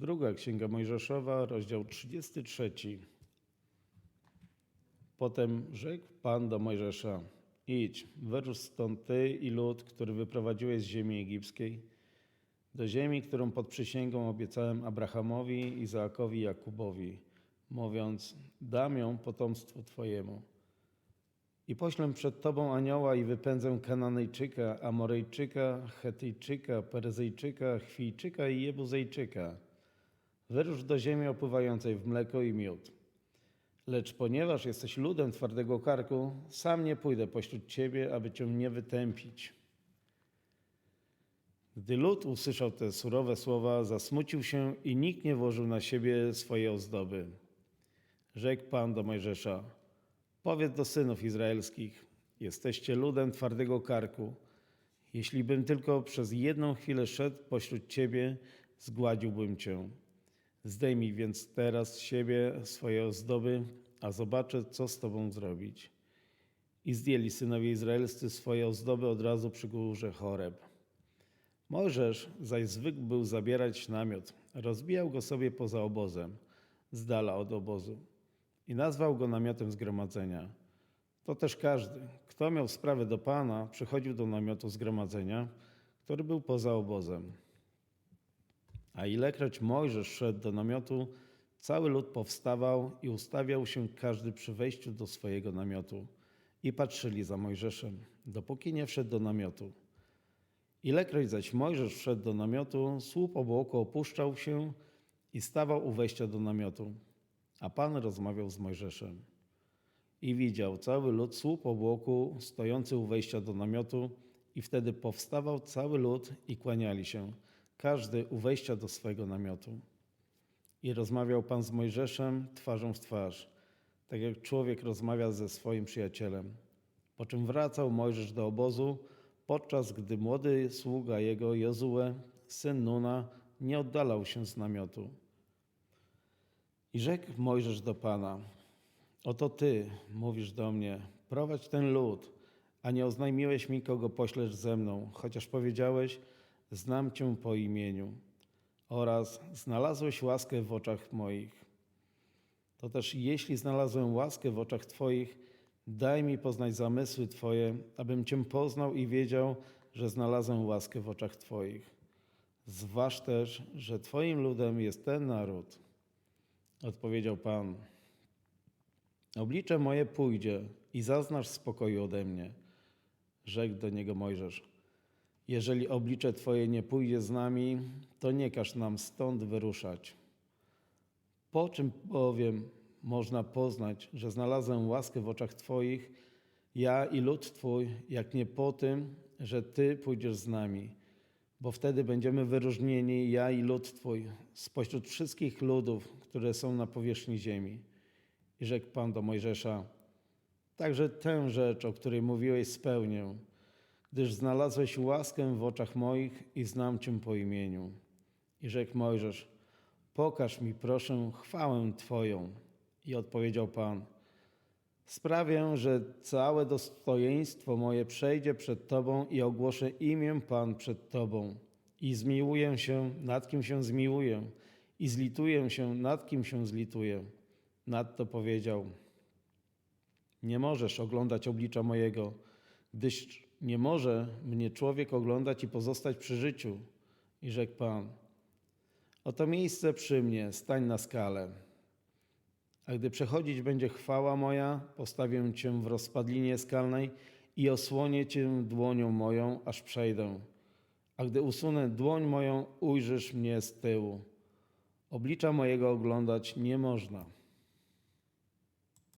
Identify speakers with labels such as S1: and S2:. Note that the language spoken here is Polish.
S1: Druga Księga Mojżeszowa, rozdział 33. Potem rzekł Pan do Mojżesza: Idź, wyrusz stąd ty i lud, który wyprowadziłeś z ziemi egipskiej, do ziemi, którą pod przysięgą obiecałem Abrahamowi, Izaakowi Jakubowi, mówiąc: Dam ją potomstwu twojemu. I poślę przed tobą anioła i wypędzę Kananejczyka, Amorejczyka, Chetyjczyka, Peryzyjczyka, Chwijczyka i Jebuzejczyka. Wyrusz do ziemi opływającej w mleko i miód. Lecz ponieważ jesteś ludem twardego karku, sam nie pójdę pośród ciebie, aby cię nie wytępić. Gdy lud usłyszał te surowe słowa, zasmucił się i nikt nie włożył na siebie swojej ozdoby. Rzekł Pan do Mojżesza: Powiedz do synów izraelskich: Jesteście ludem twardego karku. Jeśli bym tylko przez jedną chwilę szedł pośród ciebie, zgładziłbym cię. Zdejmij więc teraz z siebie swoje ozdoby, a zobaczę, co z tobą zrobić. I zdjęli synowie izraelscy swoje ozdoby od razu przy górze Choreb. Mojżesz zaś zwykł był zabierać namiot. Rozbijał go sobie poza obozem, z dala od obozu. I nazwał go namiotem zgromadzenia. To też każdy, kto miał sprawę do Pana, przychodził do namiotu zgromadzenia, który był poza obozem. A ilekroć Mojżesz szedł do namiotu, cały lud powstawał i ustawiał się każdy przy wejściu do swojego namiotu. I patrzyli za Mojżeszem, dopóki nie wszedł do namiotu. Ilekroć zaś Mojżesz wszedł do namiotu, słup obłoku opuszczał się i stawał u wejścia do namiotu. A Pan rozmawiał z Mojżeszem. I widział cały lud słup obłoku stojący u wejścia do namiotu i wtedy powstawał cały lud i kłaniali się, każdy u wejścia do swego namiotu. I rozmawiał Pan z Mojżeszem twarzą w twarz, tak jak człowiek rozmawia ze swoim przyjacielem. Po czym wracał Mojżesz do obozu, podczas gdy młody sługa jego, Jozue, syn Nuna, nie oddalał się z namiotu. I rzekł Mojżesz do Pana, oto Ty mówisz do mnie, prowadź ten lud, a nie oznajmiłeś mi, kogo poślesz ze mną, chociaż powiedziałeś, znam Cię po imieniu oraz znalazłeś łaskę w oczach moich. To też jeśli znalazłem łaskę w oczach Twoich, daj mi poznać zamysły Twoje, abym Cię poznał i wiedział, że znalazłem łaskę w oczach Twoich. Zważ też, że Twoim ludem jest ten naród. Odpowiedział Pan. Oblicze moje pójdzie i zaznasz spokoju ode mnie. Rzekł do niego Mojżesz. Jeżeli oblicze Twoje nie pójdzie z nami, to nie każ nam stąd wyruszać. Po czym bowiem można poznać, że znalazłem łaskę w oczach Twoich, ja i lud Twój, jak nie po tym, że Ty pójdziesz z nami, bo wtedy będziemy wyróżnieni, ja i lud Twój, spośród wszystkich ludów, które są na powierzchni ziemi. I rzekł Pan do Mojżesza, także tę rzecz, o której mówiłeś, spełnię, gdyż znalazłeś łaskę w oczach moich i znam Cię po imieniu. I rzekł Mojżesz, pokaż mi proszę chwałę Twoją. I odpowiedział Pan, sprawię, że całe dostojeństwo moje przejdzie przed Tobą i ogłoszę imię Pan przed Tobą. I zmiłuję się, nad kim się zmiłuję, i zlituję się, nad kim się zlituję. Nadto powiedział, nie możesz oglądać oblicza mojego, gdyż nie może mnie człowiek oglądać i pozostać przy życiu. I rzekł Pan, oto miejsce przy mnie, stań na skalę. A gdy przechodzić będzie chwała moja, postawię cię w rozpadlinie skalnej i osłonię cię dłonią moją, aż przejdę. A gdy usunę dłoń moją, ujrzysz mnie z tyłu. Oblicza mojego oglądać nie można.